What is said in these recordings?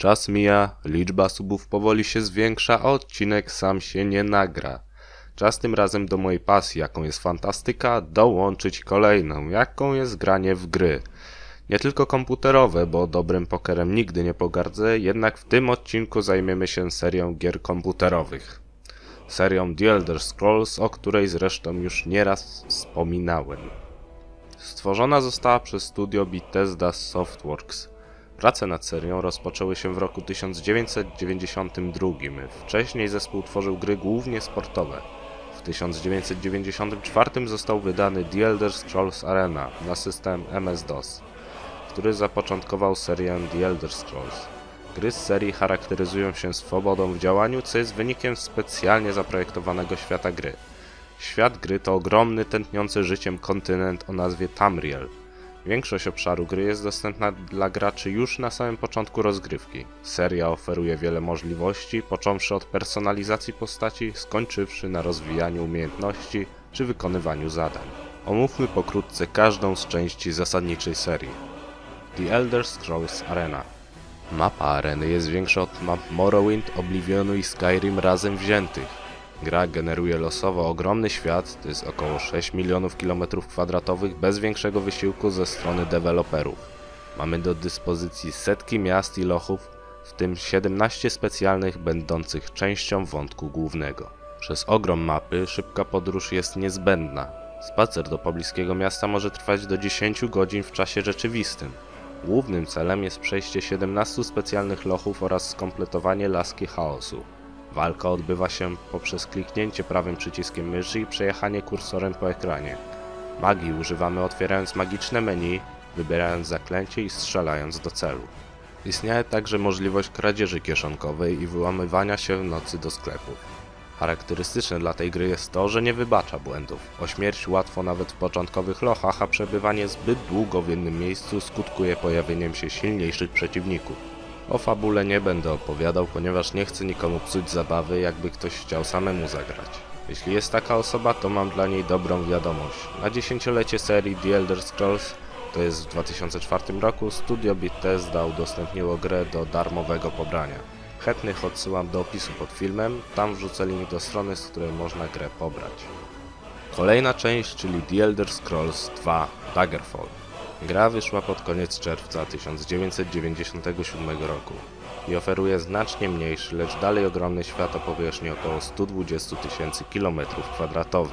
Czas mija, liczba subów powoli się zwiększa, a odcinek sam się nie nagra. Czas tym razem do mojej pasji, jaką jest fantastyka, dołączyć kolejną, jaką jest granie w gry. Nie tylko komputerowe, bo dobrym pokerem nigdy nie pogardzę, jednak w tym odcinku zajmiemy się serią gier komputerowych. Serią The Elder Scrolls, o której zresztą już nieraz wspominałem. Stworzona została przez studio Bethesda Softworks. Prace nad serią rozpoczęły się w roku 1992. Wcześniej zespół tworzył gry głównie sportowe. W 1994 został wydany The Elder Scrolls Arena na system MS-DOS, który zapoczątkował serię The Elder Scrolls. Gry z serii charakteryzują się swobodą w działaniu, co jest wynikiem specjalnie zaprojektowanego świata gry. Świat gry to ogromny, tętniący życiem kontynent o nazwie Tamriel. Większość obszaru gry jest dostępna dla graczy już na samym początku rozgrywki. Seria oferuje wiele możliwości, począwszy od personalizacji postaci, skończywszy na rozwijaniu umiejętności czy wykonywaniu zadań. Omówmy pokrótce każdą z części zasadniczej serii. The Elder Scrolls Arena Mapa areny jest większa od map Morrowind, Oblivionu i Skyrim razem wziętych. Gra generuje losowo ogromny świat, to jest około 6 milionów kilometrów kwadratowych bez większego wysiłku ze strony deweloperów. Mamy do dyspozycji setki miast i lochów, w tym 17 specjalnych będących częścią wątku głównego. Przez ogrom mapy szybka podróż jest niezbędna. Spacer do pobliskiego miasta może trwać do 10 godzin w czasie rzeczywistym. Głównym celem jest przejście 17 specjalnych lochów oraz skompletowanie laski chaosu. Walka odbywa się poprzez kliknięcie prawym przyciskiem myszy i przejechanie kursorem po ekranie. Magii używamy otwierając magiczne menu, wybierając zaklęcie i strzelając do celu. Istnieje także możliwość kradzieży kieszonkowej i wyłamywania się w nocy do sklepów. Charakterystyczne dla tej gry jest to, że nie wybacza błędów. O śmierć łatwo nawet w początkowych lochach, a przebywanie zbyt długo w jednym miejscu skutkuje pojawieniem się silniejszych przeciwników. O fabule nie będę opowiadał, ponieważ nie chcę nikomu psuć zabawy, jakby ktoś chciał samemu zagrać. Jeśli jest taka osoba, to mam dla niej dobrą wiadomość. Na dziesięciolecie serii The Elder Scrolls, to jest w 2004 roku, studio Bethesda udostępniło grę do darmowego pobrania. Chętnych odsyłam do opisu pod filmem, tam wrzucę link do strony, z której można grę pobrać. Kolejna część, czyli The Elder Scrolls 2 Daggerfall. Gra wyszła pod koniec czerwca 1997 roku i oferuje znacznie mniejszy, lecz dalej ogromny świat o powierzchni około 120 tysięcy km2.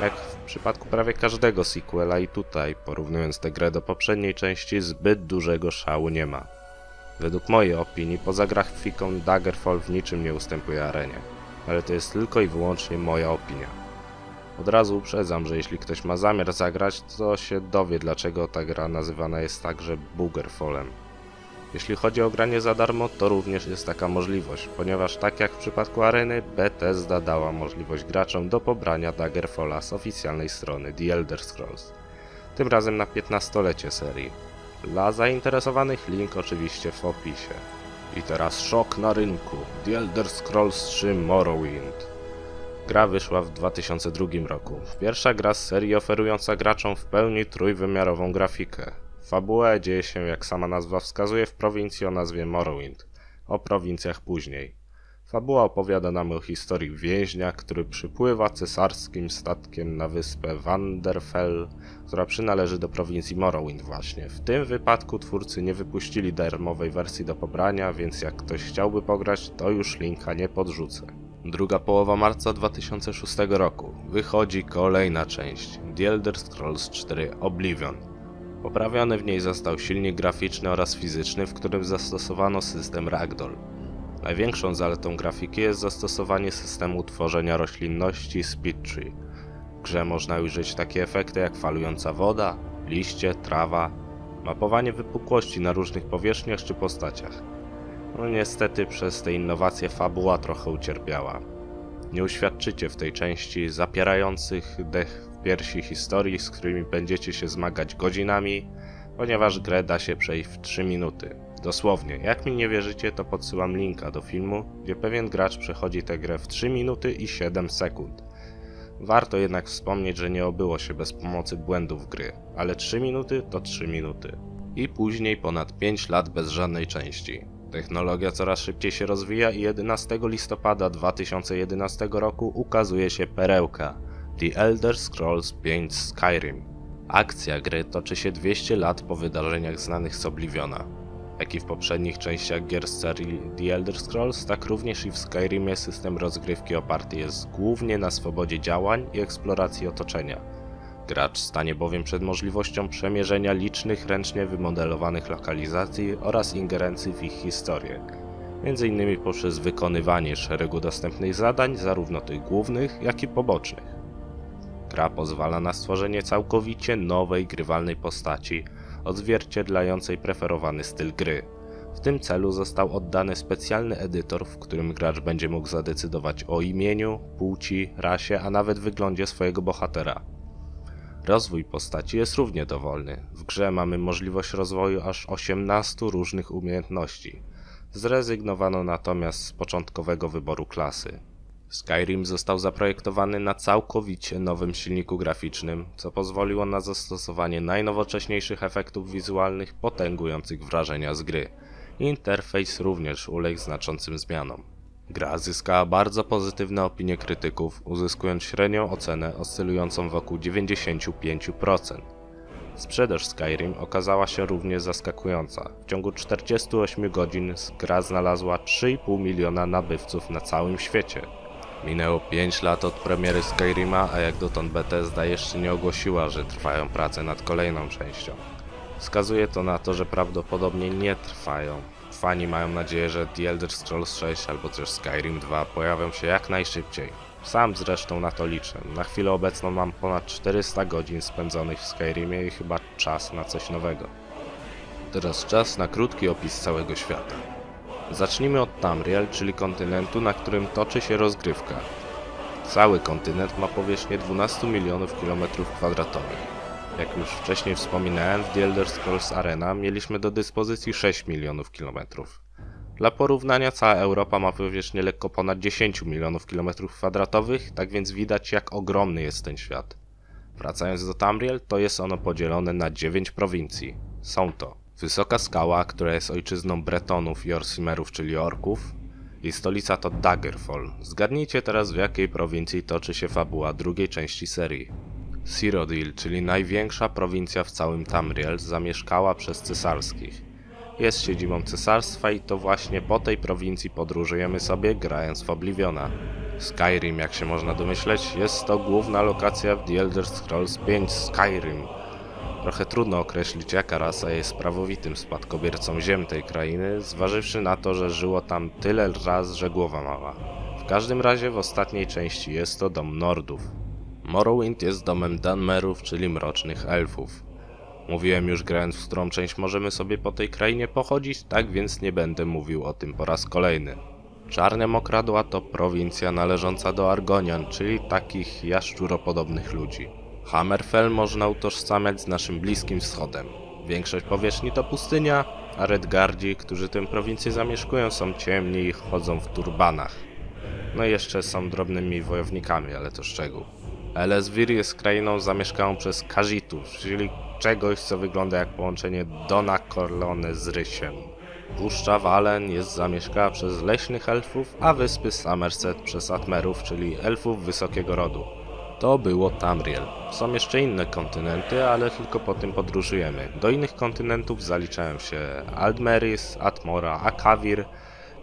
Jak w przypadku prawie każdego sequela i tutaj, porównując tę grę do poprzedniej części, zbyt dużego szału nie ma. Według mojej opinii, poza grafiką Daggerfall w niczym nie ustępuje arenie, ale to jest tylko i wyłącznie moja opinia. Od razu uprzedzam, że jeśli ktoś ma zamiar zagrać, to się dowie dlaczego ta gra nazywana jest także Boogerfallem. Jeśli chodzi o granie za darmo, to również jest taka możliwość, ponieważ tak jak w przypadku areny, Bethesda dała możliwość graczom do pobrania Daggerfalla z oficjalnej strony The Elder Scrolls. Tym razem na 15-lecie serii. Dla zainteresowanych link oczywiście w opisie. I teraz szok na rynku. The Elder Scrolls 3 Morrowind. Gra wyszła w 2002 roku. Pierwsza gra z serii oferująca graczom w pełni trójwymiarową grafikę. Fabuła dzieje się, jak sama nazwa wskazuje, w prowincji o nazwie Morrowind. O prowincjach później. Fabuła opowiada nam o historii więźnia, który przypływa cesarskim statkiem na wyspę Wanderfell, która przynależy do prowincji Morrowind właśnie. W tym wypadku twórcy nie wypuścili darmowej wersji do pobrania, więc jak ktoś chciałby pograć, to już linka nie podrzucę. Druga połowa marca 2006 roku wychodzi kolejna część The Elder Scrolls 4 Oblivion. Poprawiony w niej został silnik graficzny oraz fizyczny, w którym zastosowano system Ragdoll. Największą zaletą grafiki jest zastosowanie systemu tworzenia roślinności Speedtree. W grze można użyć takie efekty jak falująca woda, liście, trawa, mapowanie wypukłości na różnych powierzchniach czy postaciach. No niestety przez te innowacje fabuła trochę ucierpiała. Nie uświadczycie w tej części zapierających dech w piersi historii, z którymi będziecie się zmagać godzinami, ponieważ grę da się przejść w 3 minuty. Dosłownie, jak mi nie wierzycie, to podsyłam linka do filmu, gdzie pewien gracz przechodzi tę grę w 3 minuty i 7 sekund. Warto jednak wspomnieć, że nie obyło się bez pomocy błędów gry, ale 3 minuty to 3 minuty. I później ponad 5 lat bez żadnej części. Technologia coraz szybciej się rozwija i 11 listopada 2011 roku ukazuje się perełka The Elder Scrolls V Skyrim. Akcja gry toczy się 200 lat po wydarzeniach znanych z Obliviona. Jak i w poprzednich częściach gier z serii The Elder Scrolls, tak również i w Skyrimie system rozgrywki oparty jest głównie na swobodzie działań i eksploracji otoczenia. Gracz stanie bowiem przed możliwością przemierzenia licznych ręcznie wymodelowanych lokalizacji oraz ingerencji w ich historię, m.in. poprzez wykonywanie szeregu dostępnych zadań, zarówno tych głównych, jak i pobocznych. Gra pozwala na stworzenie całkowicie nowej grywalnej postaci, odzwierciedlającej preferowany styl gry. W tym celu został oddany specjalny edytor, w którym gracz będzie mógł zadecydować o imieniu, płci, rasie, a nawet wyglądzie swojego bohatera. Rozwój postaci jest równie dowolny. W grze mamy możliwość rozwoju aż 18 różnych umiejętności. Zrezygnowano natomiast z początkowego wyboru klasy. Skyrim został zaprojektowany na całkowicie nowym silniku graficznym, co pozwoliło na zastosowanie najnowocześniejszych efektów wizualnych potęgujących wrażenia z gry. Interfejs również uległ znaczącym zmianom. Gra zyskała bardzo pozytywne opinie krytyków, uzyskując średnią ocenę oscylującą wokół 95%. Sprzedaż Skyrim okazała się również zaskakująca. W ciągu 48 godzin gra znalazła 3,5 miliona nabywców na całym świecie. Minęło 5 lat od premiery Skyrima, a jak dotąd Bethesda jeszcze nie ogłosiła, że trwają prace nad kolejną częścią. Wskazuje to na to, że prawdopodobnie nie trwają. Fani mają nadzieję, że The Elder Scrolls 6 albo też Skyrim 2 pojawią się jak najszybciej. Sam zresztą na to liczę. Na chwilę obecną mam ponad 400 godzin spędzonych w Skyrimie i chyba czas na coś nowego. Teraz czas na krótki opis całego świata. Zacznijmy od Tamriel, czyli kontynentu, na którym toczy się rozgrywka. Cały kontynent ma powierzchnię 12 milionów kilometrów kwadratowych. Jak już wcześniej wspominałem, w The Elder Scrolls Arena mieliśmy do dyspozycji 6 milionów kilometrów. Dla porównania cała Europa ma powierzchnię lekko ponad 10 milionów kilometrów kwadratowych, tak więc widać jak ogromny jest ten świat. Wracając do Tamriel, to jest ono podzielone na 9 prowincji. Są to Wysoka Skała, która jest ojczyzną Bretonów i Orsimerów, czyli Orków. Jej stolica to Daggerfall. Zgadnijcie teraz w jakiej prowincji toczy się fabuła drugiej części serii. Cyrodiil, czyli największa prowincja w całym Tamriel, zamieszkała przez cesarskich. Jest siedzibą cesarstwa i to właśnie po tej prowincji podróżujemy sobie grając w Obliviona. Skyrim, jak się można domyśleć, jest to główna lokacja w The Elder Scrolls V Skyrim. Trochę trudno określić jaka rasa jest prawowitym spadkobiercą ziem tej krainy, zważywszy na to, że żyło tam tyle raz, że głowa mała. W każdym razie w ostatniej części jest to dom Nordów. Morrowind jest domem Dunmerów, czyli mrocznych elfów. Mówiłem już grając w którą część możemy sobie po tej krainie pochodzić, tak więc nie będę mówił o tym po raz kolejny. Czarne Mokradła to prowincja należąca do Argonian, czyli takich jaszczuropodobnych ludzi. Hammerfell można utożsamiać z naszym Bliskim Wschodem. Większość powierzchni to pustynia, a Redgardzi, którzy tę prowincję zamieszkują, są ciemni i chodzą w turbanach. No i jeszcze są drobnymi wojownikami, ale to szczegół. Eleswir jest krainą zamieszkaną przez Kazitów, czyli czegoś, co wygląda jak połączenie Dona Corleone z Rysiem. Puszcza Walen jest zamieszkała przez leśnych elfów, a wyspy Somerset przez Atmerów, czyli elfów wysokiego rodu. To było Tamriel. Są jeszcze inne kontynenty, ale tylko po tym podróżujemy. Do innych kontynentów zaliczają się Aldmeris, Atmora, Akavir,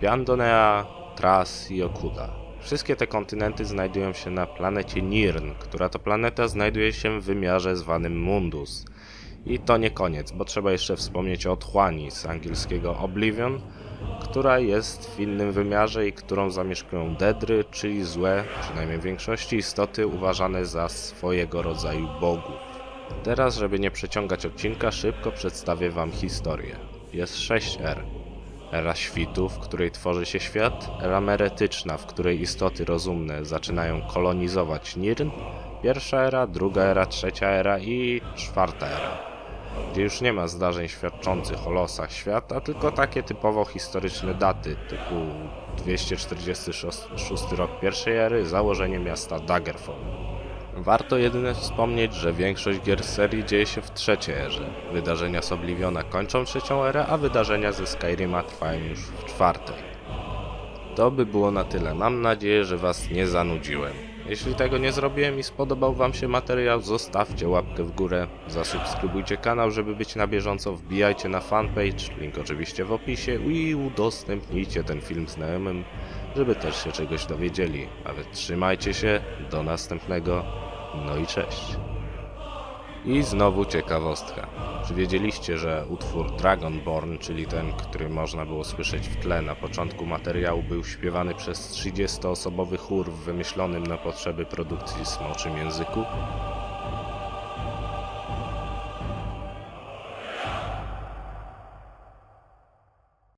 Piandonea, Tras i Okuda. Wszystkie te kontynenty znajdują się na planecie Nirn, która to planeta znajduje się w wymiarze zwanym Mundus. I to nie koniec, bo trzeba jeszcze wspomnieć o otchłani z angielskiego Oblivion, która jest w innym wymiarze i którą zamieszkują Dedry, czyli złe, przynajmniej w większości istoty uważane za swojego rodzaju bogów. Teraz, żeby nie przeciągać odcinka, szybko przedstawię Wam historię. Jest 6 er. Era świtu, w której tworzy się świat, era meretyczna, w której istoty rozumne zaczynają kolonizować Nirn, pierwsza era, druga era, trzecia era i czwarta era gdzie już nie ma zdarzeń świadczących o losach świata, tylko takie typowo historyczne daty, typu 246 rok pierwszej ery, założenie miasta Daggerfall. Warto jedynie wspomnieć, że większość gier serii dzieje się w trzeciej erze. Wydarzenia z Obliviona kończą trzecią erę, a wydarzenia ze Skyrima trwają już w czwartej. To by było na tyle. Mam nadzieję, że Was nie zanudziłem. Jeśli tego nie zrobiłem i spodobał Wam się materiał, zostawcie łapkę w górę, zasubskrybujcie kanał, żeby być na bieżąco, wbijajcie na fanpage, link oczywiście w opisie i udostępnijcie ten film znajomym, żeby też się czegoś dowiedzieli. A wy trzymajcie się, do następnego, no i cześć. I znowu ciekawostka. Czy wiedzieliście, że utwór Dragonborn, czyli ten, który można było słyszeć w tle na początku materiału, był śpiewany przez 30-osobowy chór w wymyślonym na potrzeby produkcji Smoczym Języku?